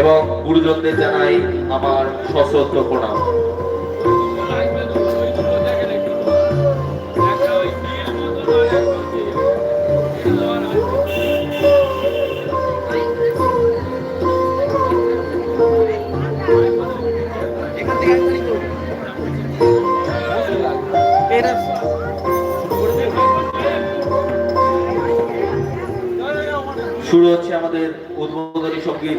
এবং গুরুজনদের জানাই আমার সশ্রদ্ধ প্রণাম। শুরু হচ্ছে আমাদের উদ্বোধনী সংগীত।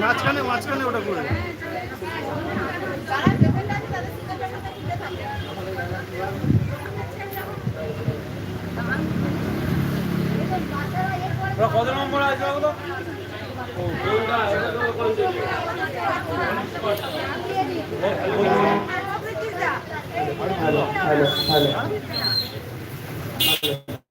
মাঝখানে মাঝখানে ওটা করে কত নম্বর আছে ওগুলো hello hello hello.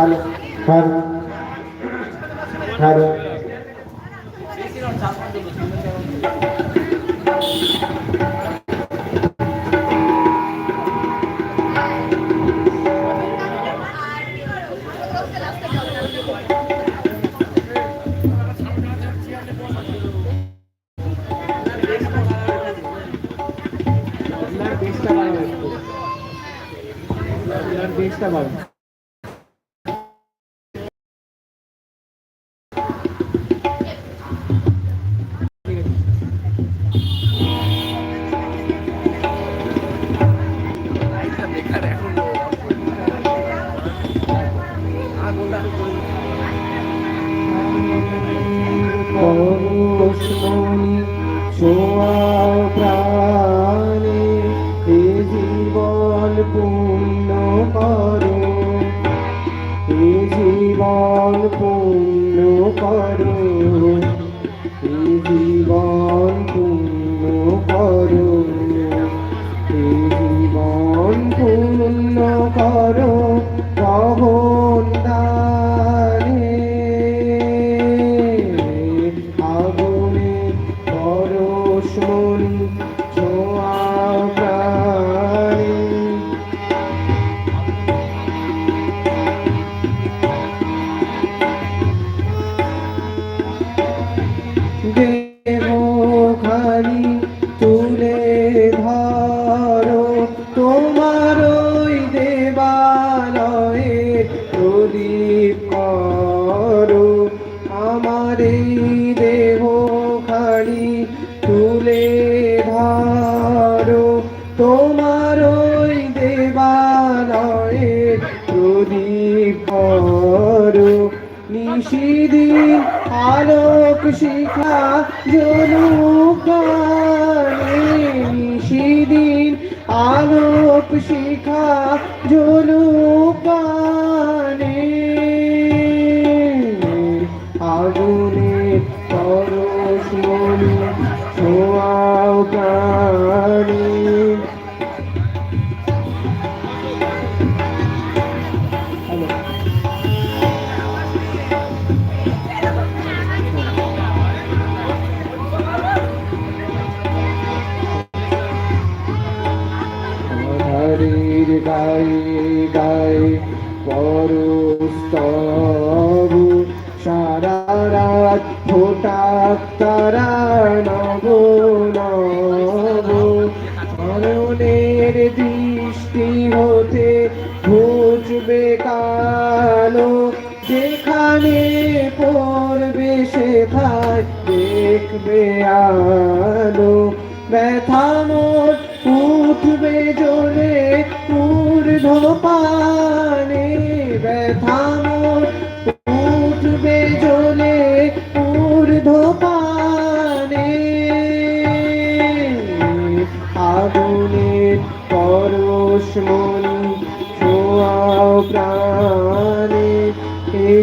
hello hello hello Gracias. শিখা জলুকানে মরণের দৃষ্টি হতে ঘুচবে কালো। যেখানে পড়বে সেথায় দেখবে আলো। ব্যথা মোট উঠবে জ্বলে ঊর্ধ্বপানে ব্যথা মোট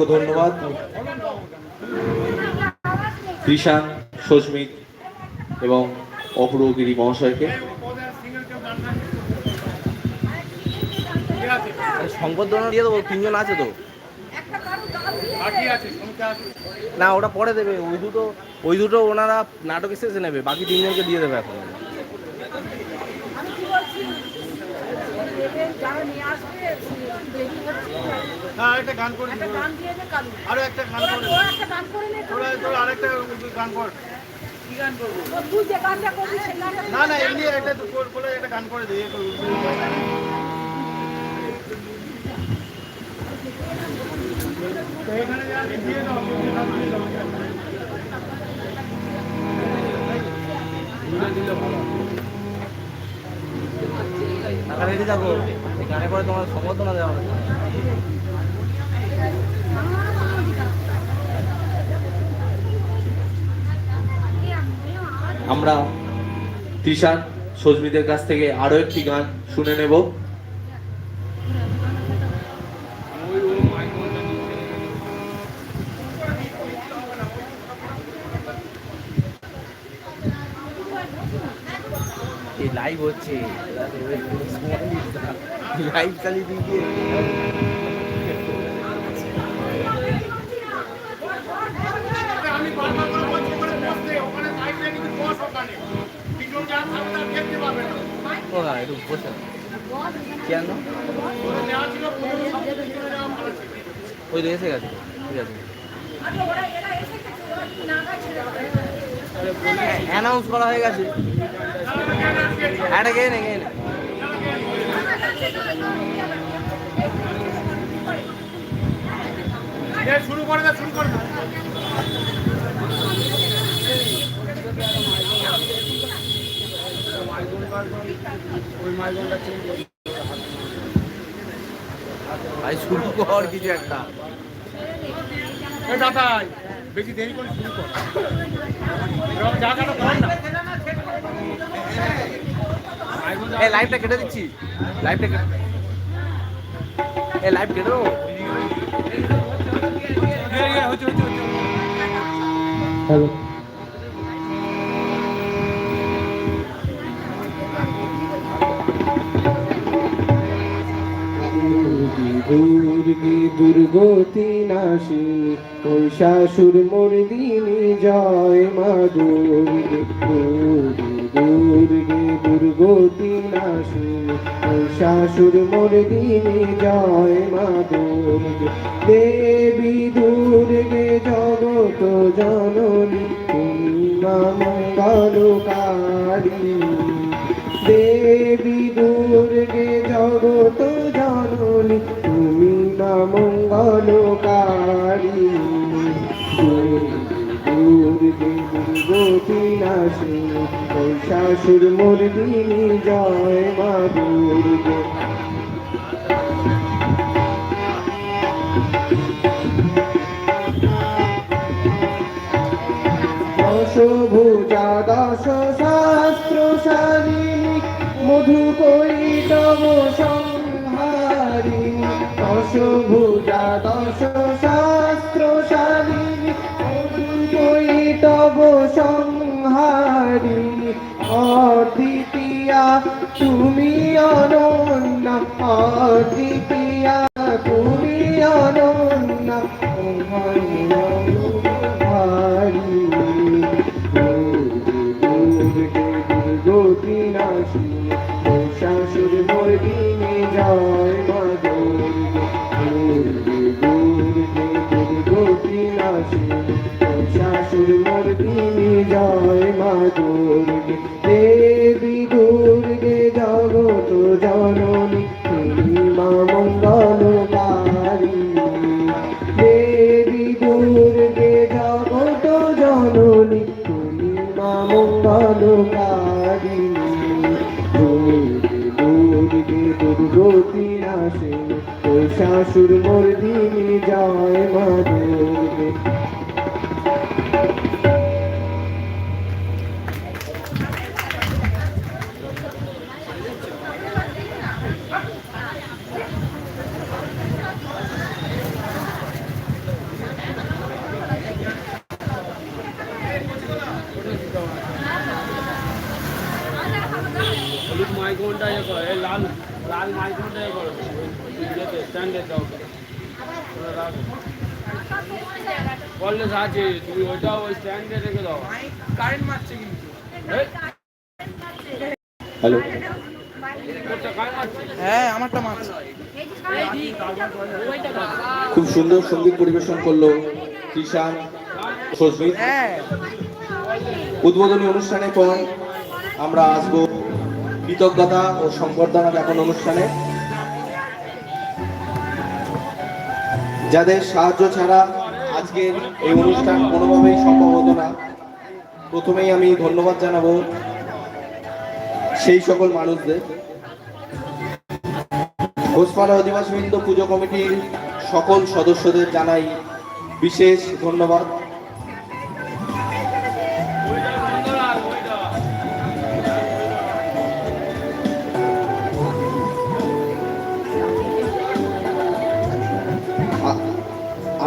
অসংখ্য ধন্যবাদ। কৃষাণ সস্মিত এবং অপূর্বগিরি মহাশয়কে। সম্বর্ধনা দিয়ে দেবো তিনজন আছে তো। বাকি আছে সংখ্যা আছে না ওটা পরে দেবে ওই দুটো ওই দুটো ওনারা নাটক শেষে নেবে বাকি তিনজনকে দিয়ে দেবে এখন। আমি কি বলছি? যারা নিয়ে আসবে দেরি হচ্ছে। হ্যাঁ একটা গান করে একটা গান দিয়ে দে কালু। আরও একটা গান করে তোরা একটা গান করে নে তোরা তোরা আরেকটা গান কর। তো তুই যে গানটা করবি গানটা না না এমনি একটা তো কর- করে একটা গান করে দিয়ে এখানে দিয়ে দাও দিয়ে দাও টাকা রেডি থাকো গানে করে তোমার সম্বর্ধনা দেওয়া হবে। আমরা কৃষাণ সজমিদের কাছ থেকে আরও একটি গান শুনে নেব এই লাইভ হচ্ছে লাইভ চালিয়ে দিয়ে আমি বারবার করে বলছি ওখানে বসতে ওখানে সাইডে কিন্তু বস ওখানে তিনজন যা থাকবে তার দেখতে পাবে না ও না একটু বসে কেন? ওই এসে গেছে। ঠিক আছে। আচ্ছা অ্যানাউন্স করা হয়ে গেছে। নে এ, শুরু করে দে শুরু করে দে ভাই শুরু কর কিছু একটা। এ দাদাই বেশি দেরি করে শুরু কর। জায়গাটা কর না। এই লাইভটা কেটে দিচ্ছি। লাইভটা কেটে এই লাইভ কেটে। হ্যালো দুর্গি দুর্গতি নাশি মহিষাসুর মর্দিনী জয় মা দুর্গে দুর্গে দুর্গে দুর্গতি নাশিনী শাশুর মর্দিনী জয় মা দুর্গে। দেবী দুর্গে জগত জননী তুমি মা দেবী দুর্গে জগত জননী, তুমি মা মঙ্গলকারী। দুর্গে দুর্গতি নাশিনী শাশুর মর্দিনী জয় মা দুর্গে। তুমি অনন্য অদ্বিতীয়া মঙ্গলকারী। দুর্গে দুর্গতি ওই শাশুর মর্দিনী জয় মা দুর্গে। হলুদ ইয়ে করো এই লাল লাল মাইক্রোনটা ইয়ে করো ইয়েতে স্ট্যান্ডে দাও ওটা কলেজ আছে তুমি ওইটা ওই স্ট্যান্ডে রেখে দাও। কারেন্ট মারছে কিন্তু। হ্যালো ওটা কারেন্ট মারছে? খুব সুন্দর সংগীত পরিবেশন করল কৃষাণ সস্মিত উদ্বোধনী অনুষ্ঠানে পর আমরা আসব। কৃতজ্ঞতা ও সম্বর্ধনা জ্ঞাপন অনুষ্ঠানে। যাদের সাহায্য ছাড়া আজকের এই অনুষ্ঠান কোনোভাবেই সম্ভব হতো না, প্রথমেই আমি ধন্যবাদ জানাব সেই সকল মানুষদের। ঘোষপাড়া অধিবাসীবৃন্দ পুজো কমিটির সকল সদস্যদের জানাই বিশেষ ধন্যবাদ।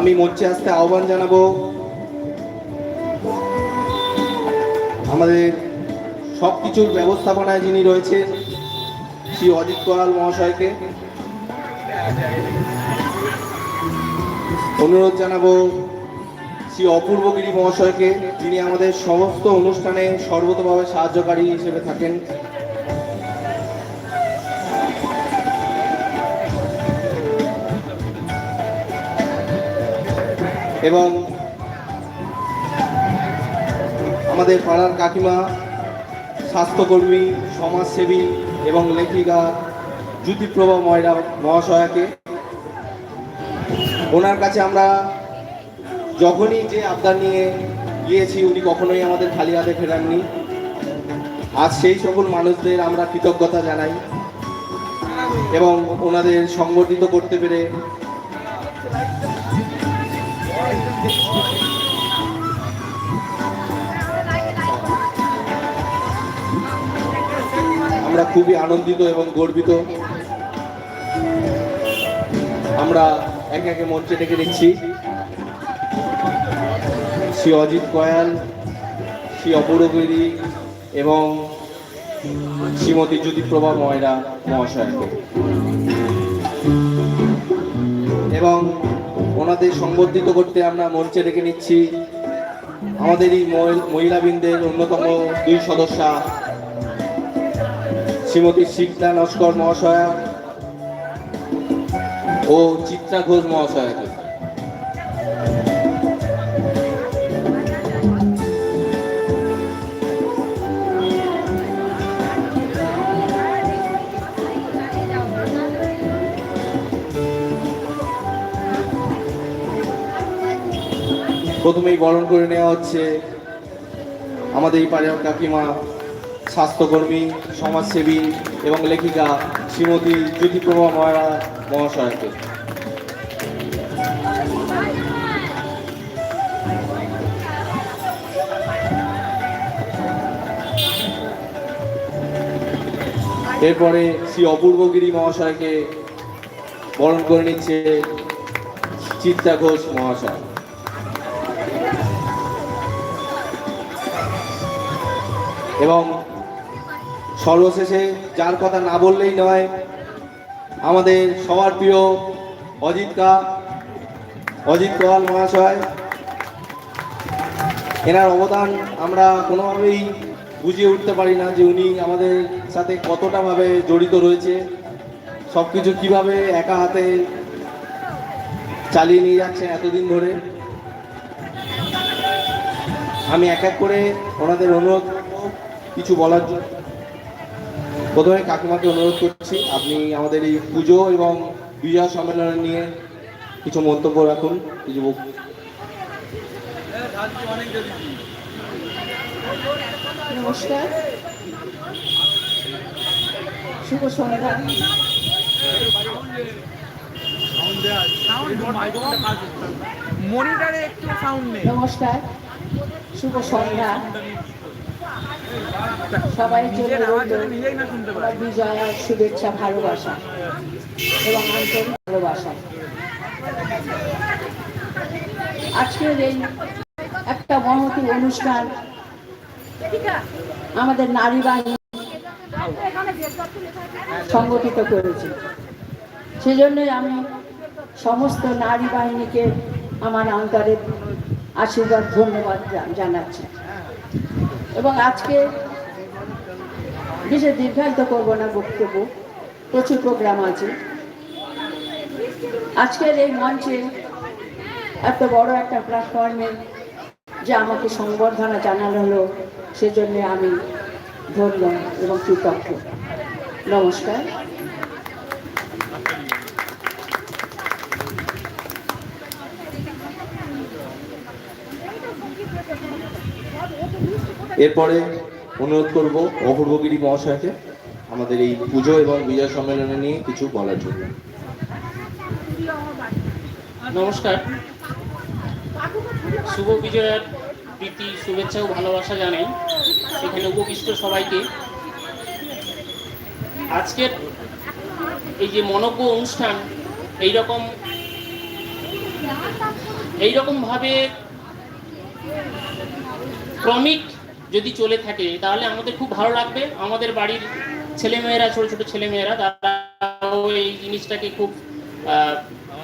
আমি মঞ্চে আসতে আহ্বান জানাব। আমাদের সব কিছুর ব্যবস্থাপনায় যিনি রয়েছেন, শ্রী অজিত কোয়াল মহাশয়কে অনুরোধ জানাব, শ্রী অপূর্বগিরি মহাশয়কে যিনি আমাদের সমস্ত অনুষ্ঠানে সর্বতভাবে সাহায্যকারী হিসেবে থাকেন। এবং আমাদের পাড়ার কাকিমা, স্বাস্থ্যকর্মী, সমাজসেবী এবং লেখিকা জ্যোতিপ্রভা ময়রা মহাশয়াকে ওনার কাছে আমরা যখনই যে আবদার নিয়ে গিয়েছি, উনি কখনোই আমাদের খালি হাতে ফেরাননি। আজ সেই সকল মানুষদের আমরা কৃতজ্ঞতা জানাই এবং ওনাদের সংগঠিত করতে পেরে আমরা খুবই আনন্দিত এবং গর্বিত। আমরা একে একে মঞ্চে ডেকে দিচ্ছি শ্রী অজিত কয়াল, শ্রী অপরগিরি এবং শ্রীমতী জ্যোতিপ্রভা ময়রা মহাশয়কে। এবং ওনাদের সংবর্ধিত করতে আমরা মঞ্চে ডেকে নিচ্ছি। আমাদের এই মহিলাবৃন্দের অন্যতম দুই সদস্যা শ্রীমতী শিবদা নস্কর মহাশয়া ও চিত্রা ঘোষ মহাশয়াকে প্রথমেই বরণ করে নেওয়া হচ্ছে আমাদের এই পাড়ার কাকিমা স্বাস্থ্যকর্মী, সমাজসেবী এবং লেখিকা শ্রীমতী জ্যোতিপ্রভা মহারা মহাশয়কে। এরপরে শ্রী অপূর্বগিরি মহাশয়কে বরণ করে নিচ্ছে চিত্তা ঘোষ মহাশয়। এবং সর্বশেষে যার কথা না বললেই নয়, আমাদের সবার প্রিয় অজিত কা, অজিত কোয়াল মহাশয়। এনার অবদান আমরা কোনোভাবেই বুঝিয়ে উঠতে পারি না যে উনি আমাদের সাথে কতটাভাবে জড়িত রয়েছে সব কিছু কীভাবে একা হাতে চালিয়ে নিয়ে যাচ্ছেন এতদিন ধরে। আমি এক এক করে ওনাদের অনুরোধ, কিছু বলার জন্য। প্রথমে কাকিমাকে অনুরোধ করছি আপনি আমাদের এই পুজো এবং বিজয় সম্মেলন নিয়ে কিছু মন্তব্য রাখুন কিছু নমস্কার। শুভ সন্ধ্যা। মনিটারে একটু সাউন্ড নেই। নমস্কার। শুভ সন্ধ্যা। সবাই আমার বিজয়ার শুভেচ্ছা, ভালোবাসা এবং আন্তরিক ভালোবাসা। আজকের এই একটা মহতি অনুষ্ঠান আমাদের নারী বাহিনী সংগঠিত করেছে। সেজন্যই আমি সমস্ত নারী বাহিনীকে আমার অন্তরের আশীর্বাদ, ধন্যবাদ জানাচ্ছি। এবং আজকে বিশেষ দীর্ঘায়িত করব না বক্তব্য, প্রচুর প্রোগ্রাম আছে। আজকের এই মঞ্চে এত বড় একটা প্ল্যাটফর্মে যে আমাকে সংবর্ধনা জানানো হলো, সেজন্য আমি ধন্য এবং কৃতজ্ঞ। নমস্কার। এরপরে অনুরোধ করব অপূর্বগিরি মহাশয়কে আমাদের এই পুজো এবং বিজয় সম্মেলনে নিয়ে কিছু বলার জন্য। নমস্কার। শুভ বিজয়ের প্রীতি, শুভেচ্ছা ও ভালোবাসা জানাই এখানে উপবিষ্ট সবাইকে। আজকের এই যে মনজ্ঞ অনুষ্ঠান এই রকম এই রকম ক্রমিক যদি চলে থাকে, তাহলে আমাদের খুব ভালো লাগবে। আমাদের বাড়ির ছেলেমেয়েরা, ছোট ছোট ছেলেমেয়েরা তারাও এই জিনিসটাকে খুব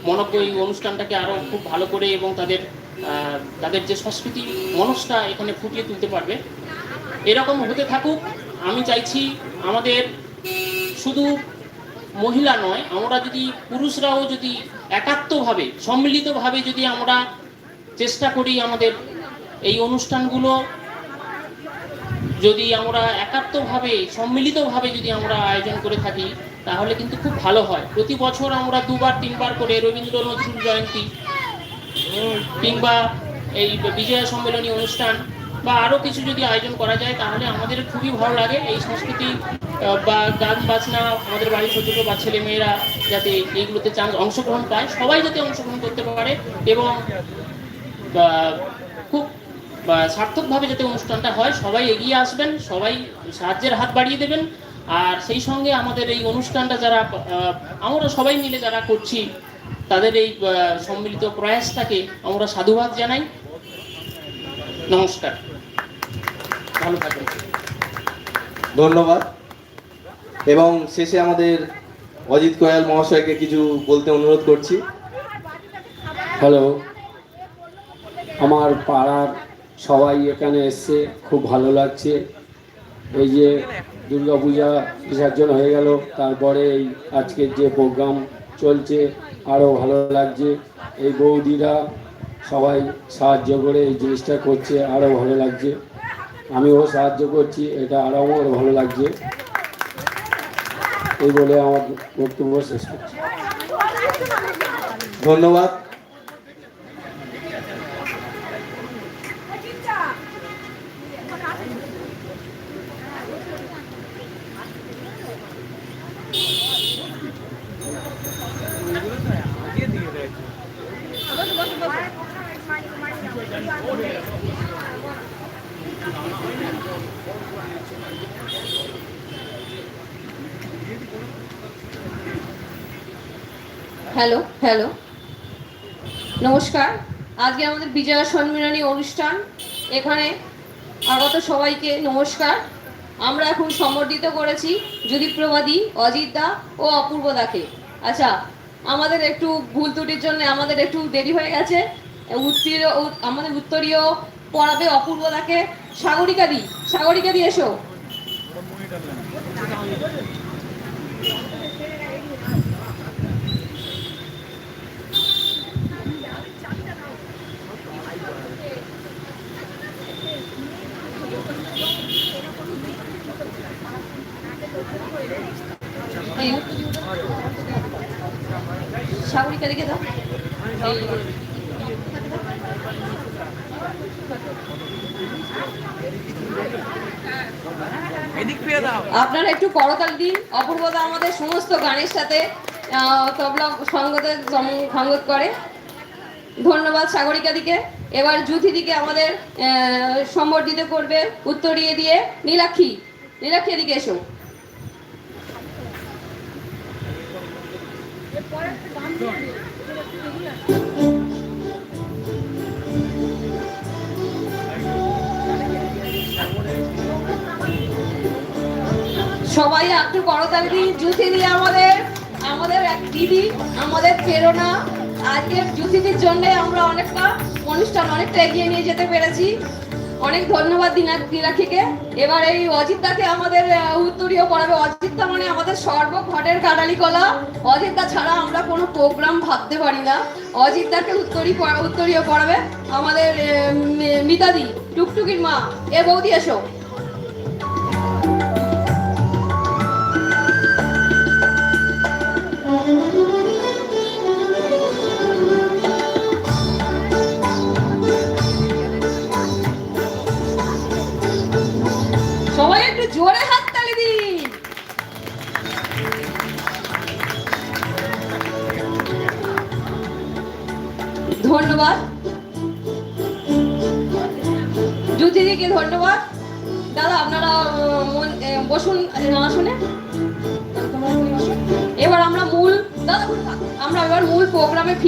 মনজ্ঞ, এই অনুষ্ঠানটাকে আরও খুব ভালো করে এবং তাদের তাদের যে সংস্কৃতি মনসটা এখানে ফুটিয়ে তুলতে পারবে। এরকম হতে থাকুক, আমি চাইছি আমাদের শুধু মহিলা নয়, আমরা যদি পুরুষরাও যদি একাত্মভাবে, সম্মিলিতভাবে যদি আমরা চেষ্টা করি আমাদের এই অনুষ্ঠানগুলো যদি আমরা একাত্মভাবে, সম্মিলিতভাবে যদি আমরা আয়োজন করে থাকি, তাহলে কিন্তু খুব ভালো হয়। প্রতি বছর আমরা দুবার, তিনবার করে রবীন্দ্র নজরুল জয়ন্তী কিংবা এই বিজয়া সম্মেলনী অনুষ্ঠান বা আরও কিছু যদি আয়োজন করা যায়, তাহলে আমাদের খুবই ভালো লাগে এই সংস্কৃতি বা গান বাজনা আমাদের বাড়ির ছোট ছোট বা ছেলেমেয়েরা যাতে এইগুলোতে চান্স অংশগ্রহণ পায়। সবাই যাতে অংশগ্রহণ করতে পারে এবং বা সার্থকভাবে যাতে অনুষ্ঠানটা হয় সবাই এগিয়ে আসবেন সবাই সাহায্যের হাত বাড়িয়ে দেবেন। আর সেই সঙ্গে আমাদের এই অনুষ্ঠানটা যারা আমরা সবাই মিলে যারা করছি তাদের এই সম্মিলিত প্রয়াসটাকে আমরা সাধুবাদ জানাই। নমস্কার। ভালো থাকবেন। ধন্যবাদ। এবং শেষে আমাদের অজিত কোয়াল মহাশয়কে কিছু বলতে অনুরোধ করছি। হ্যালো। আমার পাড়ার সবাই এখানে এসছে খুব ভালো লাগছে। এই যে দুর্গাপূজা বিসর্জন হয়ে গেল, তারপরে এই আজকের যে প্রোগ্রাম চলছে, আরও ভালো লাগছে। এই বৌদিরা সবাই সাহায্য করে এই জিনিসটা করছে, আরও ভালো লাগছে। আমিও সাহায্য করছি, এটা আরও আমার ভালো লাগছে। এই বলে আমার বক্তব্য শেষ করছি। ধন্যবাদ। হ্যালো হ্যালো নমস্কার। আজকে আমাদের বিজয়া সম্মিলনী অনুষ্ঠান। এখানে আগত সবাইকে নমস্কার। আমরা এখন সম্বর্ধিত করেছি যদি প্রবাদী অজিত দা ও অপূর্ব দাকে। আচ্ছা আমাদের একটু ভুল ত্রুটির জন্য আমাদের একটু দেরি হয়ে গেছে। উত্তরীয় আমাদের উত্তরীয় পড়াবে অপূর্ব দাকে। সাগরিকা দি সাগরিকা দি এসো এই দাও। আপনারা একটু করতাল দিন। অপূর্বতা আমাদের সমস্ত গানের সাথে আহ, তবলা সঙ্গতে সঙ্গত করে। ধন্যবাদ সাগরিকা দিকে এবার জুথি দিকে আমাদের আহ, সম্বর্ধিত করবে উত্তরিয়ে দিয়ে। নীলাক্ষী নীলাক্ষী এদিকে এসো। সবাই একটু করতালি দিন জুথি দিয়ে আমাদের আমাদের এক দিদি, আমাদের প্রেরণা। আজকের জুথিদির জন্য আমরা অনেকটা অনুষ্ঠান, অনেকটা এগিয়ে নিয়ে যেতে পেরেছি। অনেক ধন্যবাদ দিনা, দিনাক্ষীকে। এবার এই অজিতদাকে আমাদের উত্তরীয় পড়াবে। অজিতদা মানে আমাদের সর্বঘটের কাটালি কলা অজিতদা ছাড়া আমরা কোনো প্রোগ্রাম ভাবতে পারি না। অজিতদাকে উত্তরী উত্তরীয় পড়াবে আমাদের মিতাদি, টুকটুকির মা। এ বৌদি, এসো। জোরে হাততালি দিন ধন্যবাদ। জ্যোতিদিকে ধন্যবাদ। দাদা, আপনারা বসুন আসনে এবার আমরা মূল, দাদা, আমরা এবার মূল প্রোগ্রামে ফির